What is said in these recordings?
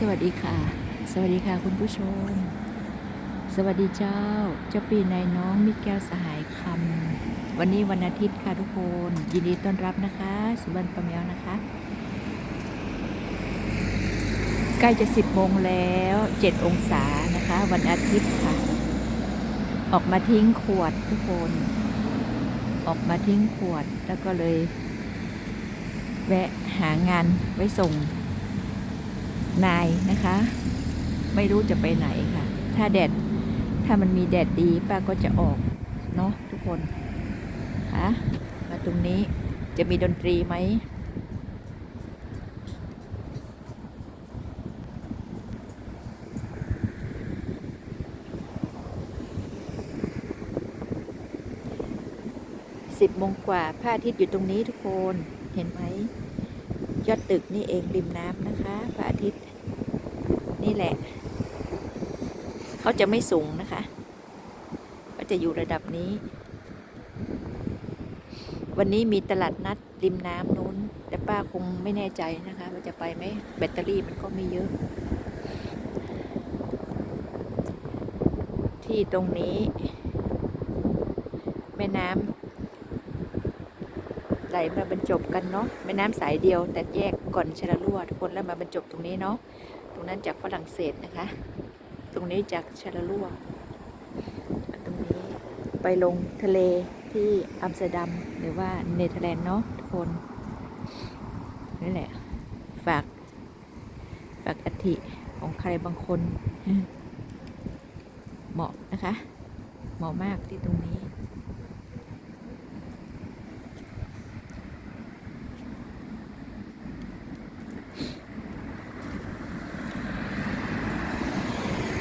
สวัสดีค่ะ สวัสดีค่ะคุณผู้ชม สวัสดีเจ้า เจ้าปีนายน้องมิแก้วสหายคำวันนี้วันอาทิตย์ค่ะทุกคน ยินดีต้อนรับนะคะ สุวรรณประเมวนะคะใกล้จะสิบโมงแล้วเจ็ดองศานะคะ วันอาทิตย์ค่ะ ออกมาทิ้งขวดทุกคน ออกมาทิ้งขวดแล้วก็เลย แวะหางานไว้ส่ง นายนะคะ ไม่รู้จะไปไหนค่ะ ถ้าแดด ถ้ามันมีแดดดีป้าก็จะออก เนาะทุกคนค่ะมาตรงนี้จะมีดนตรีไหมสิบโมงกว่าพระอาทิตย์อยู่ตรงนี้ทุกคน เห็นไหม ยอดตึกนี่เองริมน้ำนะคะพระอาทิตย์ นี่แหละ เขาจะไม่สูงนะคะ ก็จะอยู่ระดับนี้ วันนี้มีตลาดนัดริมน้ำนู้น แต่ป้าคงไม่แน่ใจนะคะว่าจะไปไหมแบตเตอรี่มันก็ไม่เยอะ ที่ตรงนี้ แม่น้ำ ไหลมาบรรจบกันเนาะแม่น้ำสายเดียว แต่แยกก่อนชลรั่วทุกคนแล้วมาบรรจบตรงนี้เนาะตรงนั้นจากฝรั่งเศสนะคะ ตรงนี้จากชลรั่วตรงนี้ไปลงทะเลที่อัมสเตอร์ดัมหรือว่าเนเธอร์แลนด์เนาะทุกคนนี่แหละฝากฝากอัฐิของใครบางคน เหมาะนะคะ เหมาะมากที่ตรงนี้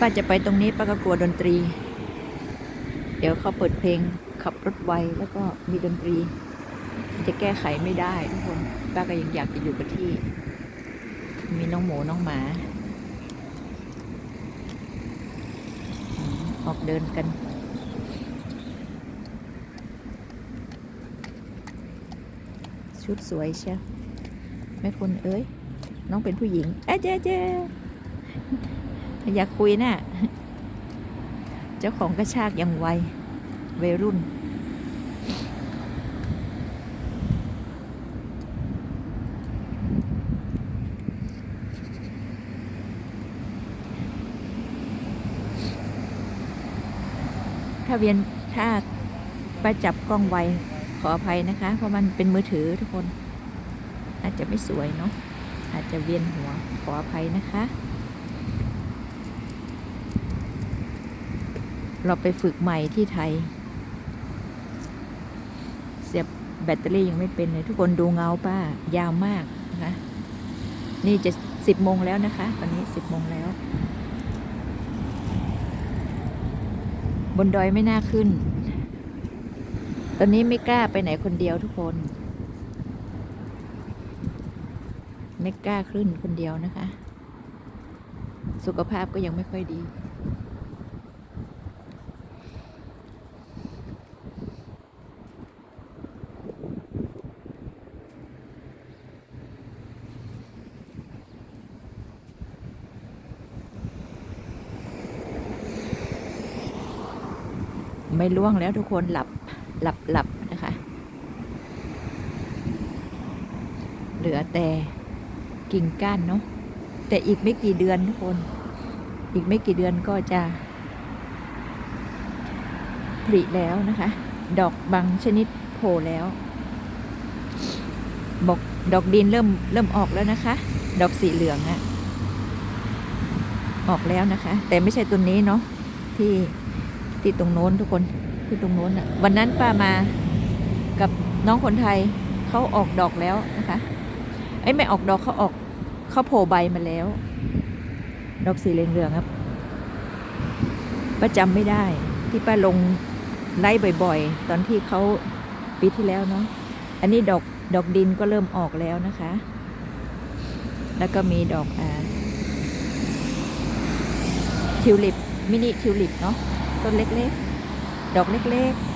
ป้าจะไปตรงนี้ป้าก็กลัวดนตรี เดี๋ยวเขาเปิดเพลงขับรถไวแล้วก็มีดนตรี จะแก้ไขไม่ได้ทุกคนป้าก็ยังอยากจะอยู่กับที่ มีน้องหมูน้องหมาอออกเดินกัน ชุดสวยเชียวแม่คุณเอ้ย น้องเป็นผู้หญิงเอ๊ะเจ๊เจ๊ อยากคุยนะ่ะ เจ้าของกระชากยังไววัยรุ่น ถ้าเวียนถ้าไปจับกล้องไวขออภัยนะคะ เพราะมันเป็นมือถือทุกคน อาจจะไม่สวยเนาะอาจจะเวียนหัวขออภัยนะคะ เราไปฝึกใหม่ที่ไทย เสียบแบตเตอรี่ยังไม่เป็นเลย ทุกคนดูเงาป้ายาวมากนะคะนี่จะสิบโมงแล้วนะคะ ตอนนี้สิบโมงแล้ว บนดอยไม่น่าขึ้น ตอนนี้ไม่กล้าไปไหนคนเดียวทุกคน ไม่กล้าขึ้นคนเดียวนะคะ สุขภาพก็ยังไม่ค่อยดี ไม่ล่วงแล้วทุกคนหลับหลับหลับนะคะ เหลือแต่กิ่งก้านเนาะแต่อีกไม่กี่เดือนทุกคน อีกไม่กี่เดือนก็จะผลิแล้วนะคะ ดอกบางชนิดโผล่แล้วบอกดอกดินเริ่มเริ่มออกแล้วนะคะ ดอกสีเหลืองอะออกแล้วนะคะ แต่ไม่ใช่ตัวนี้เนาะที่ ที่ตรงโน้นทุกคนที่ตรงโน้นอะวันนั้นป้ามากับน้องคนไทยเขาออกดอกแล้วนะคะไอ้ไม่ออกดอกเขาออกเขาโผล่ใบมาแล้ว ดอกสีเหลืองๆครับป้าจำไม่ได้ ที่ป้าลงไล่บ่อยๆ ตอนที่เขาปีที่แล้วเนาะอันนี้ดอกดอกดินก็เริ่มออกแล้วนะคะ แล้วก็มีดอกอ่าทิวลิปมินิทิวลิปเนาะ ต้นเล็กๆ ดอกเล็กๆ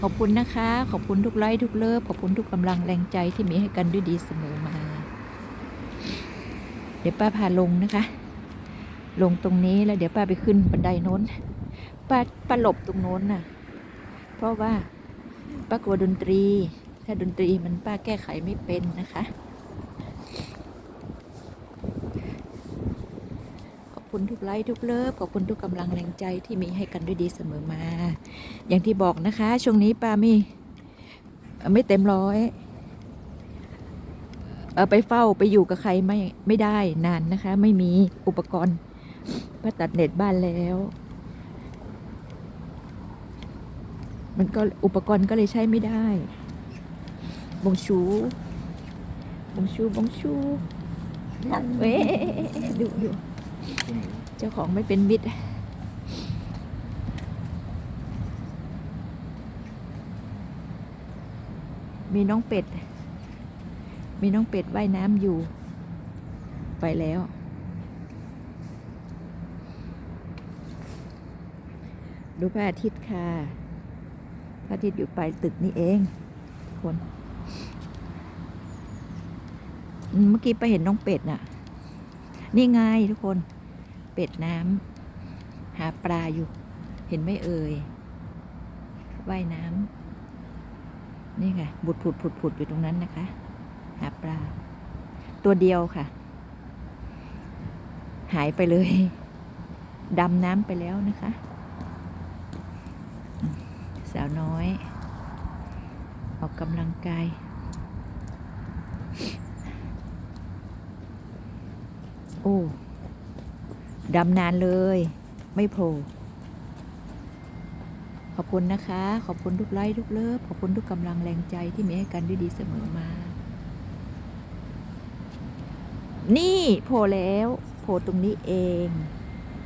ขอบคุณนะคะ ขอบคุณทุกไลค์ทุกเลิฟขอบคุณทุกกำลังแรงใจที่มีให้กันด้วยดีเสมอมา เดี๋ยวป้าพาลงนะคะ ลงตรงนี้แล้วเดี๋ยวป้าไปขึ้นบันไดโน้น ป้าป้าหลบตรงโน้นน่ะ เพราะว่าป้ากลัวดนตรี ถ้าดนตรีมันป้าแก้ไขไม่เป็นนะคะ ขอบ คุณทุกไลค์ทุกเลิฟขอบคุณทุกกำลังแรงใจที่มีให้กันด้วยดีเสมอมา อย่างที่บอกนะคะ ช่วงนี้ป้าไม่ไม่เต็มร้อยเออไปเฝ้าไปอยู่กับใครไม่ไม่ได้นานนะคะ ไม่มีอุปกรณ์ป้าตัดเน็ตบ้านแล้ว มันก็อุปกรณ์ก็เลยใช้ไม่ได้บงชูบงชูบงชูเว้ดูดู เจ้าของไม่เป็นมิตรมีน้องเป็ด มีน้องเป็ดว่ายน้ำอยู่ ไปแล้ว ดูพระอาทิตย์ค่ะ พระอาทิตย์อยู่ปลายตึกนี่เอง คน เมื่อกี้ไปเห็นน้องเป็ดน่ะ นี่ไงทุกคน เป็ดน้ำหาปลาอยู่ เห็นไม่เอ่ยว่ายน้ำนี่ไงบุดผุดผุดผุดอยู่ตรงนั้นนะคะ หาปลา ตัวเดียวค่ะ หายไปเลยดำน้ำไปแล้วนะคะ สาวน้อย ออกกำลังกาย โอ้ ดำนานเลย ไม่โผล่ขอบคุณนะคะ ขอบคุณทุกไลค์ทุกเลิฟขอบคุณทุกกำลังแรงใจที่มีให้กันด้วยดีเสมอมา นี่โผล่แล้วโผล่ตรงนี้เอง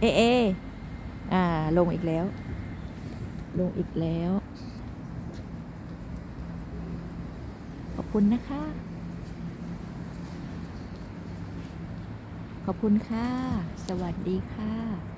เอเออ่า ลงอีกแล้ว ลงอีกแล้ว ขอบคุณนะคะ ขอบคุณค่ะ สวัสดีค่ะ